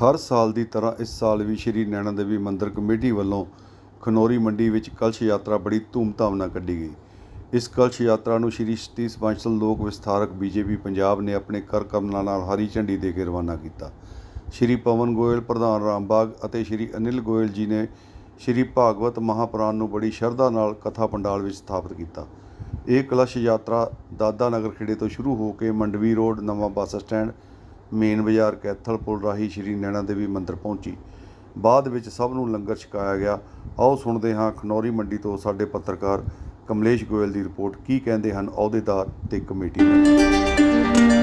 ਹਰ ਸਾਲ ਦੀ ਤਰ੍ਹਾਂ ਇਸ ਸਾਲ ਵੀ ਸ਼੍ਰੀ ਨੈਣਾ ਦੇਵੀ ਮੰਦਿਰ ਕਮੇਟੀ ਵੱਲੋਂ ਖਨੌਰੀ ਮੰਡੀ ਵਿੱਚ ਕਲਸ਼ ਯਾਤਰਾ ਬੜੀ ਧੂਮਧਾਮ ਨਾਲ ਕੱਢੀ ਗਈ। ਇਸ ਕਲਸ਼ ਯਾਤਰਾ ਨੂੰ ਸ਼੍ਰੀ ਸਤੀਸ਼ ਬਾਂਸਲ ਲੋਕ ਵਿਸਥਾਰਕ ਬੀਜੇਪੀ ਪੰਜਾਬ ਨੇ ਆਪਣੇ ਕਰ ਕਮਲਾਂ ਨਾਲ ਹਰੀ ਝੰਡੀ ਦੇ ਕੇ ਰਵਾਨਾ ਕੀਤਾ। ਸ਼੍ਰੀ ਪਵਨ ਗੋਇਲ, ਪ੍ਰਧਾਨ ਰਾਮਬਾਗ ਅਤੇ ਸ਼੍ਰੀ ਅਨਿਲ ਗੋਇਲ ਜੀ ਨੇ ਸ਼੍ਰੀ ਭਾਗਵਤ ਮਹਾਪੁਰਾਣ ਨੂੰ ਬੜੀ ਸ਼ਰਧਾ ਨਾਲ ਕਥਾ ਪੰਡਾਲ ਵਿੱਚ ਸਥਾਪਿਤ ਕੀਤਾ। ਇਹ ਕਲਸ਼ ਯਾਤਰਾ ਦਾਦਾ ਨਗਰ ਖੇੜੇ ਤੋਂ ਸ਼ੁਰੂ ਹੋ ਕੇ ਮੰਡਵੀ ਰੋਡ, ਨਵਾਂ ਬੱਸ ਸਟੈਂਡ ਮੇਨ ਬਾਜ਼ਾਰ ਕੈਥਲ ਪੁਲ ਰਾਹੀਂ ਸ਼੍ਰੀ ਨੈਣਾ ਦੇਵੀ ਮੰਦਿਰ ਪਹੁੰਚੀ। ਬਾਅਦ ਵਿੱਚ ਸਭ ਨੂੰ ਲੰਗਰ ਛਕਾਇਆ ਗਿਆ। ਆਓ ਸੁਣਦੇ ਹਾਂ ਖਨੌਰੀ ਮੰਡੀ ਤੋਂ ਸਾਡੇ ਪੱਤਰਕਾਰ ਕਮਲੇਸ਼ ਗੋਇਲ ਦੀ ਰਿਪੋਰਟ। ਕੀ ਕਹਿੰਦੇ ਹਨ ਅਹੁਦੇਦਾਰ ਤੇ ਕਮੇਟੀ ਮੈਂਬਰ?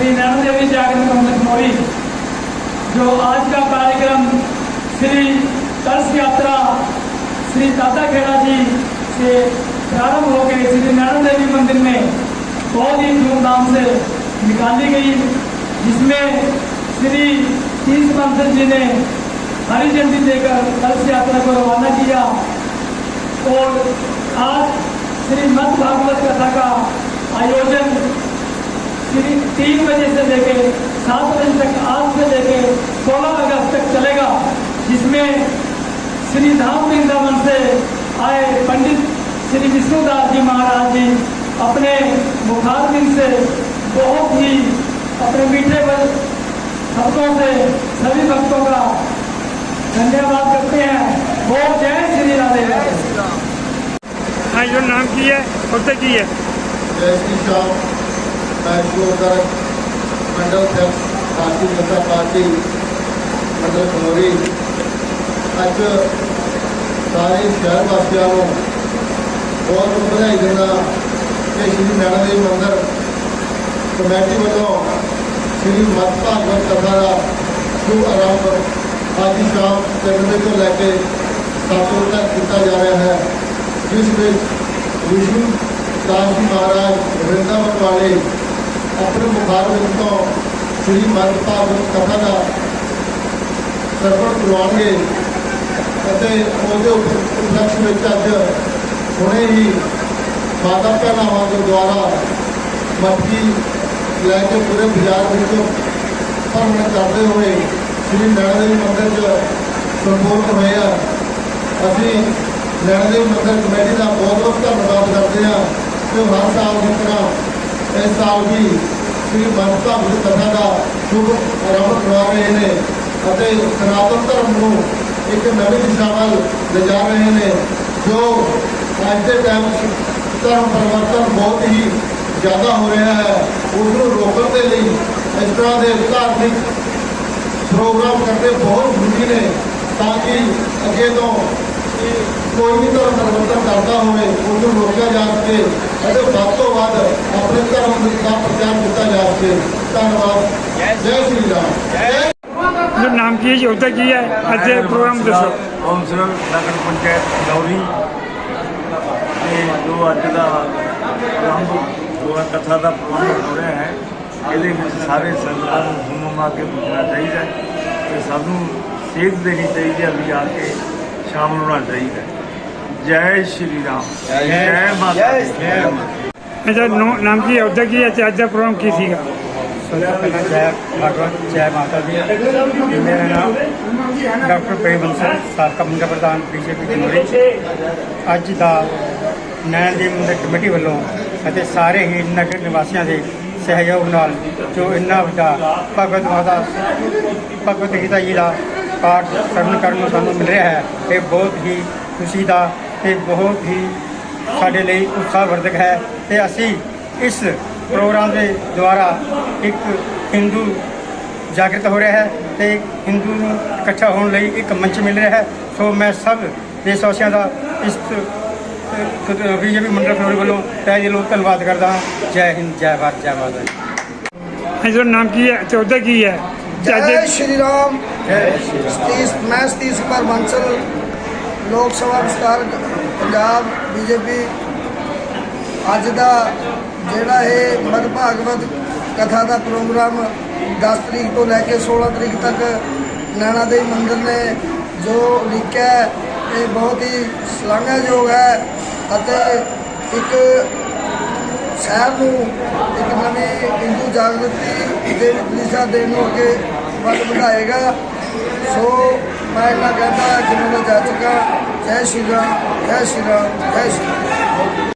श्री नैना देवी जागरण मंदिर मोरी जो आज का कार्यक्रम श्री कलश यात्रा श्री दादा खेड़ा जी से प्रारंभ हो गए श्री नैना देवी मंदिर में बहुत ही धूमधाम से निकाली गई, जिसमें श्री तीस मंत्र जी ने हरी झंडी देकर कलश यात्रा को रवाना किया। और आज श्री मत भागवत कथा का आयोजन तीन बजे से लेके सात बजे तक आज से लेके सोलह अगस्त तक चलेगा जिसमें श्री धाम वृंदावन से आए पंडित श्री विष्णुदास जी महाराज जी अपने मुखारबिंद से बहुत ही अपने मीठे बल शब्दों से सभी भक्तों का धन्यवाद करते हैं। वो जय श्री राधे। राधे हाँ जो नाम की है और की है। जय श्री श्याम मैं शोधक मंडल अध्यक्ष भारतीय जनता पार्टी ਮੰਡਲ ਖਨੌਰੀ ਅੱਜ ਸਾਰੇ ਸ਼ਹਿਰ ਵਾਸੀਆਂ ਨੂੰ ਬਹੁਤ ਬਹੁਤ ਵਧਾਈ ਦਿੰਦਾ ਕਿ ਸ਼੍ਰੀ ਨੈਣਾ ਦੇਵੀ ਮੰਦਿਰ ਕਮੇਟੀ ਵੱਲੋਂ ਸ਼੍ਰੀ ਮਤ ਭਾਗਵਤ ਕਥਾ ਦਾ ਸ਼ੁਭ ਆਰੰਭ ਅੱਜ ਸ਼ਾਮ ਤਿੰਨ ਵਜੇ ਤੋਂ ਲੈ ਕੇ ਸੱਤ ਵਜੇ ਤੱਕ ਕੀਤਾ ਜਾ ਰਿਹਾ ਹੈ ਜਿਸ ਵਿੱਚ ਵਿਸ਼ਨੂੰ ਦਾਸ ਜੀ ਮਹਾਰਾਜ ਵਰਿੰਦਾਵਨ ਵਾਲੇ ਆਪਣੇ ਮੁਖਾਰ ਵਿੱਚ ਤੋਂ ਸ੍ਰੀ ਮਦ ਭਾਗਵਤ ਕਥਾ ਦਾ ਸਰਵਣ ਕਰਵਾਉਣਗੇ ਅਤੇ ਉਹਦੇ ਉਪ- ਉਪਲਕਸ਼ ਵਿੱਚ ਅੱਜ ਹੁਣੇ ਹੀ ਮਾਤਾ ਭੈਣਾਵਾਂ ਗੁਰਦੁਆਰਾ ਦੁਆਰਾ ਮੱਠੀ ਲੈ ਕੇ ਪੂਰੇ ਬਾਜ਼ਾਰ ਵਿੱਚ ਭਰਮ ਕਰਦੇ ਹੋਏ ਸ੍ਰੀ ਨੈਣਾ ਦੇਵੀ ਮੰਦਿਰ 'ਚ ਸੰਪੂਰਨ ਹੋਏ ਆ। ਅਸੀਂ ਨੈਣਾ ਦੇਵੀ ਮੰਦਿਰ ਕਮੇਟੀ ਦਾ ਬਹੁਤ ਬਹੁਤ ਧੰਨਵਾਦ ਕਰਦੇ ਹਾਂ ਕਿ ਉਹ ਹਰ ਸਾਲ ਦੀ ਤਰ੍ਹਾਂ ਇਸ ਸਾਲ ਵੀ ਸ੍ਰੀ ਮਹੰਤਾ ਬੁੱਧ ਕਥਾ ਦਾ ਸ਼ੁਭ ਆਰੰਭ ਕਰਵਾ ਰਹੇ ਨੇ ਅਤੇ ਸਨਾਤਨ ਧਰਮ ਨੂੰ ਇੱਕ ਨਵੀਂ ਦਿਸ਼ਾ ਵੱਲ ਲਿਜਾ ਰਹੇ ਨੇ, ਜੋ ਅੱਜ ਦੇ ਟਾਈਮ ਧਰਮ ਪਰਿਵਰਤਨ ਬਹੁਤ ਹੀ ਜ਼ਿਆਦਾ ਹੋ ਰਿਹਾ ਹੈ। ਉਸ ਨੂੰ ਰੋਕਣ ਦੇ ਲਈ ਇਸ ਤਰ੍ਹਾਂ ਦੇ ਧਾਰਮਿਕ ਪ੍ਰੋਗਰਾਮ ਕਰਦੇ ਬਹੁਤ ਜ਼ਰੂਰੀ ਨੇ ਤਾਂ ਕਿ ਅੱਗੇ ਤੋਂ ਕੋਈ ਵੀ ਧਰਮ ਪਰਿਵਰਤਨ ਕਰਦਾ ਹੋਵੇ ਉਸ ਨੂੰ ਰੋਕਿਆ ਜਾ ਸਕੇ। ਅਤੇ ਵੱਧ ਤੋਂ ਵੱਧ ਆਪਣੇ ਧਰਮ ਦਾ ਪ੍ਰਚਾਰ ਕੀਤਾ ਜਾ ਸਕੇ। ਧੰਨਵਾਦ। ਜੈ ਸ਼੍ਰੀ ਰਾਮ। ਜੈ ਜੋ ਨਾਮ ਕੀ ਹੈ ਜੀ? ਉਹਦਾ ਕੀ ਹੈ? ਅੱਜ ਦੇ ਪ੍ਰੋਗਰਾਮ ਦੱਸੋ। ਕੌਂਸਲਰ ਨਗਰ ਪੰਚਾਇਤ ਗੌਰੀ ਤੇ ਜੋ ਅੱਜ ਦਾ ਪ੍ਰਬੰਧ ਜੋ ਕਥਾ ਦਾ ਪ੍ਰਬੰਧ ਹੋ ਰਿਹਾ ਹੈ ਇਹਦੇ ਵਿੱਚ ਸਾਰੇ ਸੰਗਤਾਂ ਨੂੰ ਹੁਮਮ ਆ ਕੇ ਪੁੱਛਣਾ ਚਾਹੀਦਾ ਹੈ ਤੇ ਸਭ ਨੂੰ ਸੇਧ ਦੇਣੀ ਚਾਹੀਦੀ ਹੈ ਵੀ ਆ ਕੇ ਸ਼ਾਮਲ ਹੋਣਾ ਚਾਹੀਦਾ ਹੈ। ਜੈ ਸ਼੍ਰੀ ਰਾਮ। ਜੈ ਮਾਤਾ ਜੈ ਮਾਤਾ ਇਹਦਾ ਨੋ- ਨਾਮ ਕੀ ਹੈ? ਉਹਦਾ ਕੀ ਹੈ? ਤੇ ਅੱਜ ਦਾ ਪ੍ਰੋਗਰਾਮ ਕੀ ਸੀਗਾ? ਸਭ ਤੋਂ ਪਹਿਲਾਂ ਜੈ ਭਗਵਤ ਜੈ ਮਾਤਾ ਦੀ। ਮੇਰਾ ਨਾਮ ਡਾਕਟਰ ਪ੍ਰੇਮ ਬੰਸਲ ਸਾਬਕਾ ਮੰਤਰੀ ਪ੍ਰਧਾਨ ਬੀਜੇਪੀ ਜਨਵਰੀ ਅੱਜ ਦਾ ਨੈਣ ਦੀ ਮੰਦਰ ਕਮੇਟੀ ਵੱਲੋਂ ਅਤੇ ਸਾਰੇ ਹੀ ਨਗਰ ਨਿਵਾਸੀਆਂ ਦੇ ਸਹਿਯੋਗ ਨਾਲ ਜੋ ਇੰਨਾ ਵੱਡਾ ਭਗਵਤ ਮਾਤਾ ਭਗਵਤ ਗੀਤਾ ਜੀ ਦਾ ਪਾਠ ਸਰਵਣ ਕਰਨ ਨੂੰ ਸਾਨੂੰ ਮਿਲ ਰਿਹਾ ਹੈ ਇਹ ਬਹੁਤ ਹੀ ਖੁਸ਼ੀ ਦਾ ਤੇ ਬਹੁਤ ਹੀ ਸਾਡੇ ਲਈ ਉਤਸ਼ਾਹਵਰਧਕ ਹੈ ਤੇ ਅਸੀਂ ਇਸ ਪ੍ਰੋਗਰਾਮ ਦੇ ਦੁਆਰਾ ਇੱਕ ਹਿੰਦੂ ਜਾਗਰਤ ਹੋ ਰਿਹਾ ਹੈ ਤੇ ਹਿੰਦੂ ਨੂੰ ਇਕੱਠਾ ਹੋਣ ਲਈ ਇੱਕ ਮੰਚ ਮਿਲ ਰਿਹਾ ਹੈ। ਸੋ ਮੈਂ ਸਭ ਦੇਸ਼ ਵਾਸੀਆਂ ਦਾ ਇਸ ਬੀਜੇਪੀ ਮੰਡਲ ਫਲੋਰ ਵੱਲੋਂ ਤਹਿ ਦਿਲੋਂ ਧੰਨਵਾਦ ਕਰਦਾ ਹਾਂ। ਜੈ ਹਿੰਦ ਜੈ ਭਾਰਤ ਜੈ ਮਾਤਾ ਦੀ। ਇਹਦਾ ਨਾਮ ਕੀ ਹੈ? ਤੇ ਉਹਦਾ ਕੀ ਹੈ? ਜੈ ਸ਼੍ਰੀ ਰਾਮ। ਸਤੀਸ਼ ਮੈਂ ਸਤੀਸ਼ ਕੁਮਾਰ ਬਾਂਸਲ। ਲੋਕ ਸਭਾ ਵਿਸਤਾਰ ਪੰਜਾਬ ਬੀਜੇਪੀ ਅੱਜ ਦਾ ਜਿਹੜਾ ਇਹ ਮਦ ਭਾਗਵਤ ਕਥਾ ਦਾ ਪ੍ਰੋਗਰਾਮ 10 ਤਰੀਕ ਤੋਂ ਲੈ ਕੇ 16 ਤਰੀਕ ਤੱਕ ਨੈਣਾ ਦੇਵੀ ਮੰਦਿਰ ਨੇ ਜੋ ਲਿਖਿਆ ਹੈ, ਇਹ ਬਹੁਤ ਹੀ ਸ਼ਲਾਘਾਯੋਗ ਹੈ ਅਤੇ ਇੱਕ ਸ਼ਹਿਰ ਨੂੰ ਇੱਕ ਨਵੀਂ ਹਿੰਦੂ ਜਾਗਰਤੀ ਦੇ ਦਿਸ਼ਾ ਦੇਣ ਨੂੰ ਅੱਗੇ ਵੱਧ ਵਧਾਏਗਾ। ਸੋ ਮੈਂ ਇਹਨਾਂ ਕਹਿੰਦਾ ਜਿਨ੍ਹਾਂ ਦਾ ਜਾ ਚੁੱਕਾ। ਜੈ ਸ਼੍ਰੀ ਰਾਮ ਜੈ ਸ਼੍ਰੀ ਰਾਮ ਜੈ ਸ਼੍ਰੀ ਰਾਮ